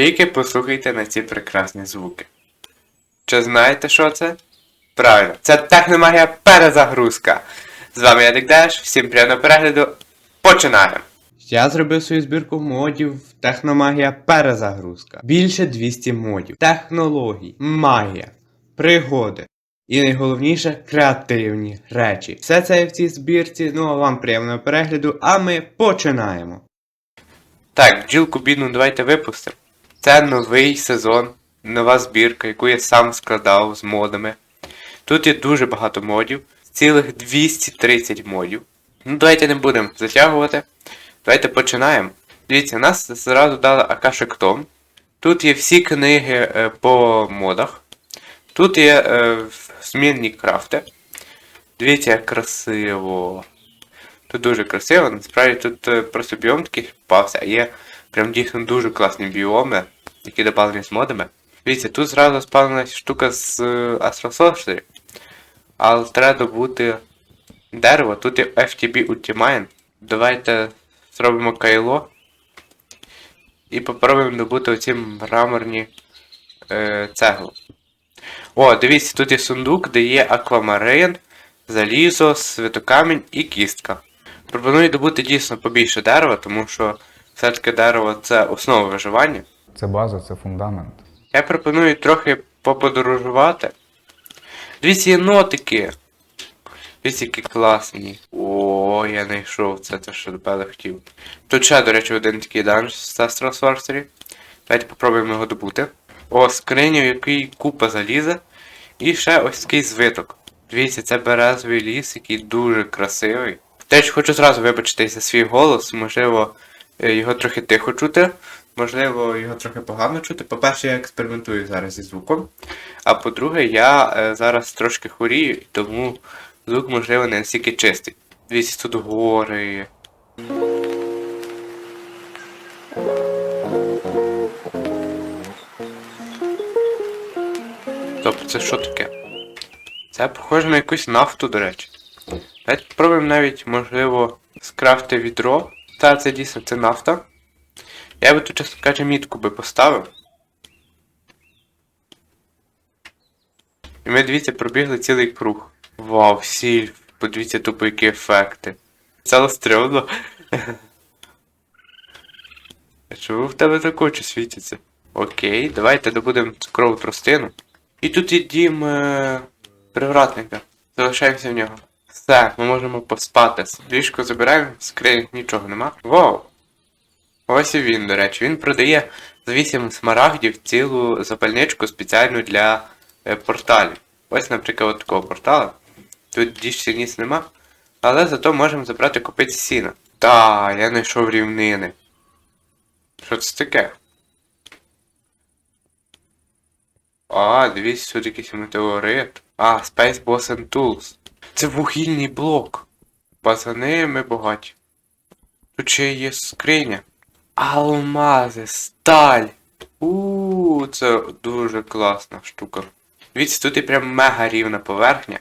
Тільки послухайте на ці прекрасні звуки. Чи знаєте, що це? Правильно, це техномагія перезагрузка. З вами я Декдеш, всім приємного перегляду. Починаємо! Я зробив свою збірку модів Техномагія перезагрузка. Більше 200 модів, технологій, магія, пригоди. І найголовніше креативні речі. Все це в цій збірці. Ну а вам приємного перегляду, а ми починаємо. Так, бджілку бідну давайте випустимо. Це новий сезон, нова збірка, яку я сам складав з модами. Тут є дуже багато модів, цілих 230 модів. Ну, давайте не будемо затягувати. Давайте починаємо. Дивіться, нас зразу дали Акашик Том. Тут є всі книги е, по модах. Тут є е, змінні крафти. Дивіться, як красиво. Тут дуже красиво, насправді тут е, просто біом такий попався, а є прям дійсно дуже класні біоми, які додали з модами. Дивіться, тут зразу спавнилась штука з Sorcery. Але треба добути дерево. Тут є FTB Ultimine. Давайте зробимо кайло. І попробуємо добути оці мраморні е, цегли. О, дивіться, тут є сундук, де є аквамарин, залізо, святокамінь і кістка. Пропоную добути дійсно побільше дерева, тому що все-таки дерево це основа виживання. Це база, це фундамент. Я пропоную трохи поподорожувати. Дивіться, є нотики. Дивіться, які класні. О, я знайшов це, те, що до хотів. Тут ще, до речі, один такий данж з Astral Sorcery. Давайте попробуємо його добути. О, скриню, в якій купа заліза. І ще ось такий звиток. Дивіться, це березовий ліс, який дуже красивий. Теж хочу зразу вибачитись за свій голос, можливо, його трохи тихо чути, можливо, його трохи погано чути. По-перше, я експериментую зараз зі звуком. А по-друге, я е, зараз трошки хворію, тому звук, можливо, не настільки чистий. Дивіться, тут гори. Тобто це що таке? Це похоже на якусь нафту, до речі. Давайте спробуємо навіть, можливо, скрафти відро. Та, це дійсно це нафта. Я би тут, чесно кажучи, мітку би поставив. І ми, дивіться, пробігли цілий круг. Вау, сіль. Подивіться тупо які ефекти. Це стрьомно. А чому в тебе так очі світяться? Окей, давайте добудемо цукрову тростину. І тут є е... привратника. Залишаємося в нього. Все, ми можемо поспати. Ліжко забираємо, в скринях нічого нема. Вау! Ось і він, до речі. Він продає за 8 смарагдів цілу запальничку спеціальну для е, порталів. Ось, наприклад, от такого портала. Тут діжці ніс нема. Але зато можемо забрати купити сіна. Та, я знайшов рівнини. Що це таке? А, дивіться, тут якийсь метеорит. А, Space Boss and Tools. Це вугільний блок. Пацани, ми багаті. Тут ще є скриня. Алмази, сталь. У, це дуже класна штука. Дивіться, тут і прям мега рівна поверхня.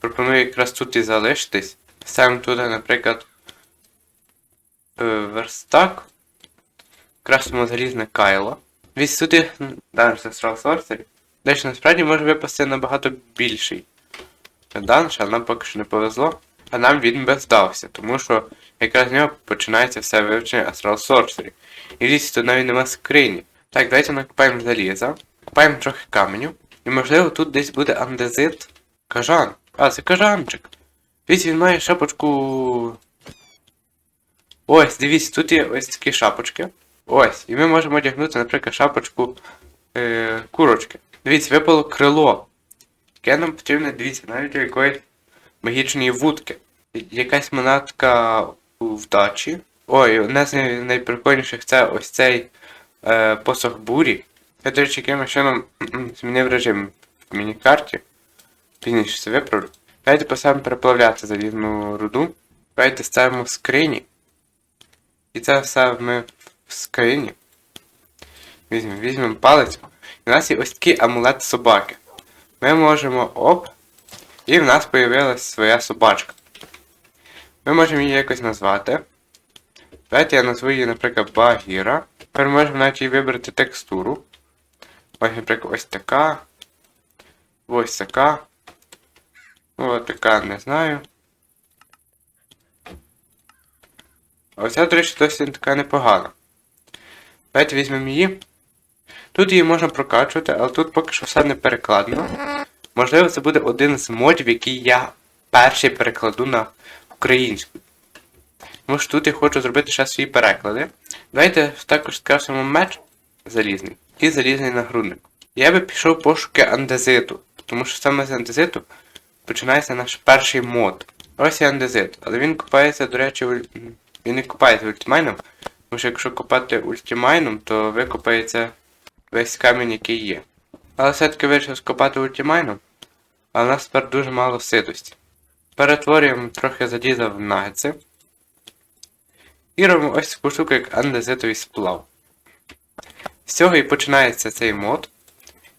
Пропоную якраз тут і залишитись. Ставимо туди, наприклад, е, верстак. Красимо залізне кайло. Дивіться, тут і данж Astral Sorcery. Дещо насправді може випасти набагато більший данж, але нам поки що не повезло. А нам він би здався, тому що якраз з нього починається все вивчення Astral Sorcery. І дивіться, тут навіть нема скрині. Так, давайте накопаємо заліза, копаємо трохи каменю. І можливо тут десь буде андезит. Кажан. А, це кажанчик. Дивіться, він має шапочку. Ось, дивіться, тут є ось такі шапочки. Ось. І ми можемо одягнути, наприклад, шапочку е, курочки. Дивіться, випало крило. Яке нам потрібно, дивіться, навіть у якоїсь магічної вудки. Якась монетка вдачі. Ой, одне з найприкольніших це ось цей е, посох бурі. Я, до речі, якимось чином змінив режим в міні-карті. Пізніше це виправлю. Давайте поставимо переплавляти залізну руду. Давайте ставимо в скрині. І це все ми в скрині. Візьмемо, візьмемо палець. І у нас є ось такий амулет собаки. Ми можемо оп. І в нас появилась своя собачка. Ми можемо її якось назвати. Давайте я назву її, наприклад, Багіра. Тепер можемо навіть і вибрати текстуру. Ось, наприклад, ось така. Ось така. Ось така, не знаю. Оця, до речі, досить така непогана. Давайте візьмемо її. Тут її можна прокачувати, але тут поки що все не перекладено. Можливо, це буде один з модів, який я перший перекладу на українську. Тому що тут я хочу зробити ще свої переклади. Давайте також скажемо меч залізний і залізний нагрудник. Я би пішов пошуки андезиту, тому що саме з андезиту починається наш перший мод. Ось і андезит, але він купається, до речі, в... він не купається ультимайном, тому що якщо копати ультимайном, то викопається весь камінь, який є. Але все-таки вирішив скопати ультимайном, але у нас тепер дуже мало ситості. Перетворюємо трохи заліза в нагетси. І робимо ось таку штуку, як андезитовий сплав. З цього і починається цей мод.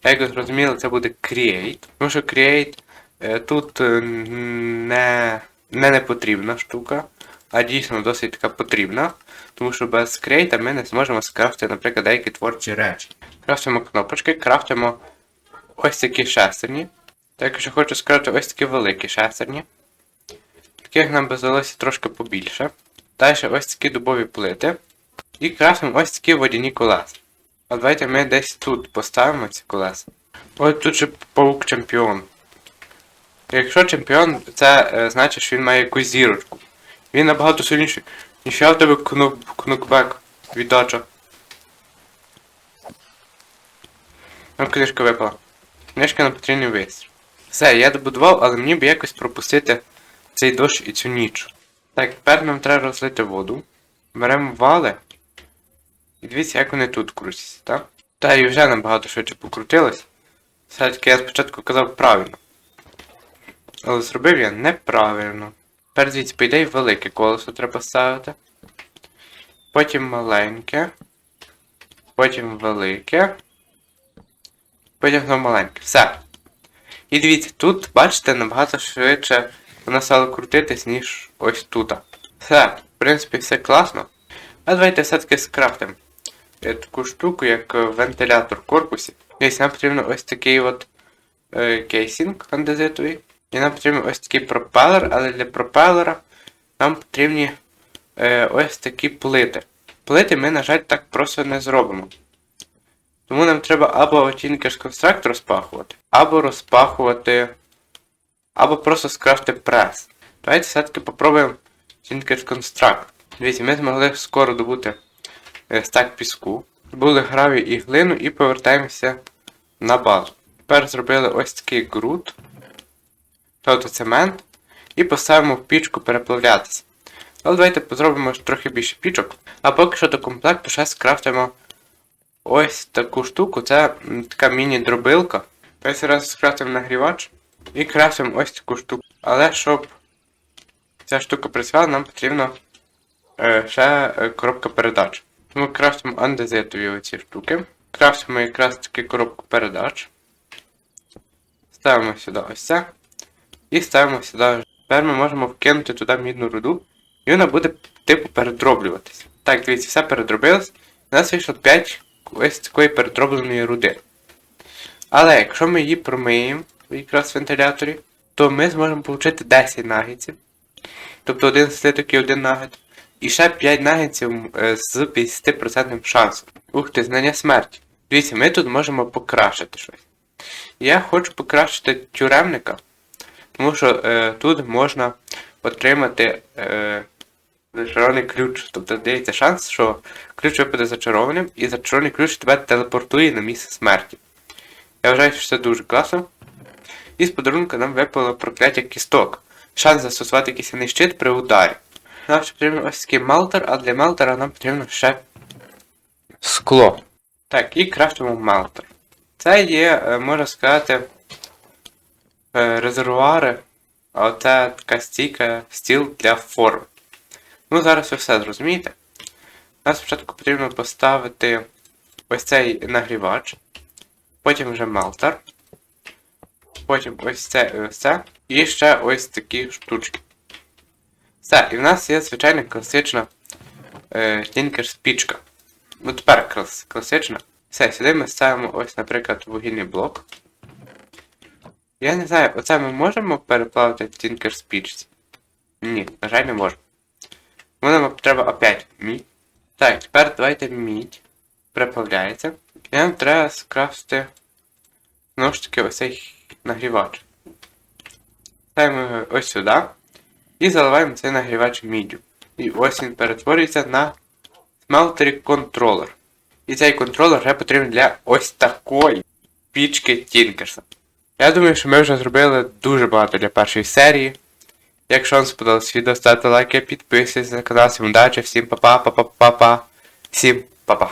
Як ви зрозуміли, це буде Create. Тому що Create е, тут е, не, не непотрібна штука, а дійсно досить така потрібна. Тому що без Create ми не зможемо скрафтити, наприклад, деякі творчі речі. Крафтимо кнопочки, крафтимо ось такі шестерні. Також я хочу скрафтити ось такі великі шестерні. Таких нам би здалося трошки побільше. Далі ось такі дубові плити. І крафтимо ось такі водяні колеса. А давайте ми десь тут поставимо ці колеса. Ось тут же паук чемпіон. Якщо чемпіон, це е, значить, що він має якусь зірочку. Він набагато сильніший. Ніж я в тебе кнук, кнукбек віддача. Ну, книжка випала. Книжка на потрібний вистріл. Все, я добудував, але мені б якось пропустити цей дощ і цю ніч. Так, тепер нам треба розлити воду. Беремо вали. І дивіться, як вони тут крутяться, так? Та і вже набагато швидше покрутилось. Все-таки я спочатку казав правильно. Але зробив я неправильно. Тепер дивіться, по ідеї, велике колесо треба ставити. Потім маленьке. Потім велике. Потім знову маленьке. Все. І дивіться, тут, бачите, набагато швидше воно стало крутитись, ніж ось тут. Все, в принципі, все класно. А давайте все-таки скрафтимо е, таку штуку, як е, вентилятор в корпусі. Десь нам потрібно ось такий от е, кейсінг андезитовий. І нам потрібен ось такий пропелер, але для пропелера нам потрібні е, ось такі плити. Плити ми, на жаль, так просто не зробимо. Тому нам треба або Tinker's Construct розпахувати, або розпахувати, або просто скрафти прес. Давайте все-таки попробуємо Tinker's Construct. Дивіться, ми змогли скоро добути е, стак піску. Були граві і глину і повертаємося на базу. Тепер зробили ось такий ґрунт, тобто цемент, і поставимо в пічку переплавлятися. Але давайте зробимо трохи більше пічок. А поки що до комплекту ще скрафтимо ось таку штуку. Це така міні-дробилка. Ось раз скрафтимо нагрівач і крафтимо ось таку штуку. Але щоб ця штука працювала, нам потрібно е, ще е, коробка передач. Тому крафтимо андезитові оці штуки. Крафтимо якраз таки коробку передач. Ставимо сюди ось це. І ставимо сюди. Тепер ми можемо вкинути туди мідну руду. І вона буде типу передроблюватись. Так, дивіться, все передробилось. У нас вийшло 5 ось такої передробленої руди. Але якщо ми її промиємо якраз в вентиляторі, то ми зможемо отримати 10 нагетсів. Тобто один слиток і один нагет. І ще 5 нагетсів е, з 50% шансом. Ух ти, знання смерті. Дивіться, ми тут можемо покращити щось. Я хочу покращити тюремника, тому що е, тут можна отримати е, зачарований ключ. Тобто дається шанс, що ключ випаде зачарованим, і зачарований ключ тебе телепортує на місце смерті. Я вважаю, що це дуже класно. І з подарунка нам випало прокляття кісток. Шанс застосувати кисяний щит при ударі. Нам ще потрібен ось такий малтер, а для малтера нам потрібно ще скло. Так, і крафтимо малтер. Це є, е, можна сказати, резервуари, а оце така стійка стіл для форм. Ну, зараз ви все зрозумієте. Нам спочатку потрібно поставити ось цей нагрівач, потім вже малтер, потім ось це і ось це, і ще ось такі штучки. Все, і в нас є звичайна класична е, Tinker спічка. Ну тепер клас, класично. Все, сюди ми ставимо ось, наприклад, вугільний блок. Я не знаю, оце ми можемо переплавити в Tinker Speech? Ні, на жаль, не можемо. Тому нам треба опять мідь. Так, тепер давайте мідь. Приплавляється. І нам треба скрафтити знову ж таки ось цей нагрівач. Ставимо його ось сюди. І заливаємо цей нагрівач міддю. І ось він перетворюється на Smeltery контролер. І цей контролер вже потрібен для ось такої пічки Тінкерса. Я думаю, що ми вже зробили дуже багато для першої серії. Якщо вам сподобалось відео, ставте лайки, підписуйтесь на канал, всім удачі, всім па-па, па-па-па-па, всім па-па.